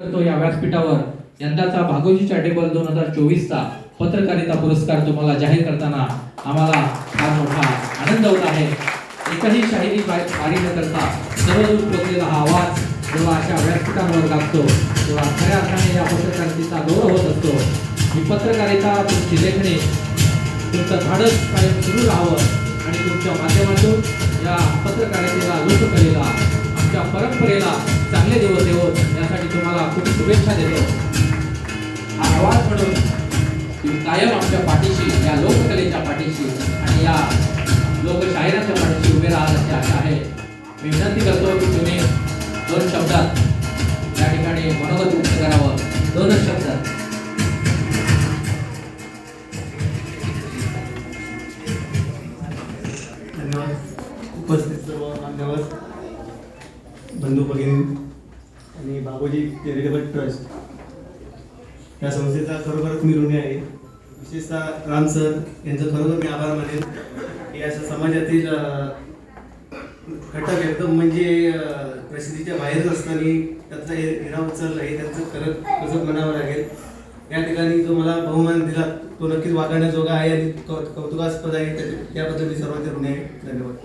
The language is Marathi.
करतो या व्यासपीठावर. यंदाचा भागोजी टेबल दोन हजार चोवीसचा पत्रकारिता पुरस्कार तुम्हाला जाहीर करताना आम्हाला फार मोठा आनंद होत आहे. एकही शाहिरी बाहेर बारी न करता सर्वदूर पोचलेला हा आवाज जेव्हा अशा व्यासपीठांवर गाजतो तेव्हा खऱ्या अर्थाने या पत्रकारितेचा गौरव होत असतो. ही पत्रकारिता तुमची लेखणी तुमचं धाडस कायम सुरू राहावं आणि तुमच्या माध्यमातून या पत्रकारितेला लोककलेला आमच्या परंपरेला देतो हा आवाज म्हणून तुम्ही कायम आमच्या पाठीशी या लोककलेच्या पाठीशी आणि या लोकशाहिराच्या पाठीशी उभे राहाल अशी आशा आहे. मी विनंती करतो की तुम्ही दोन शब्दात या ठिकाणी मनोगत व्यक्त करावं. दोनच शब्दात. उपस्थित सर्व मान्यवर बंधू भगिनी आणि बाबूजी चॅरिटेबल ट्रस्ट या संस्थेचा खरोखरच मी ऋणी आहे. विशेषतः राम सर यांचं खरोखर मी आभार मानेन. की अशा समाजातील घटक एकदम म्हणजे प्रसिद्धीच्या बाहेर असताना त्यातला हे हिरा उचलला हे त्यांचं खरं कसं म्हणावं लागेल. या ठिकाणी जो मला बहुमान दिला तो नक्कीच वागण्याजोगा आहे आणि कौतुकास्पद आहे. त्याबद्दल मी सर्वांचे ऋणी आहे. धन्यवाद.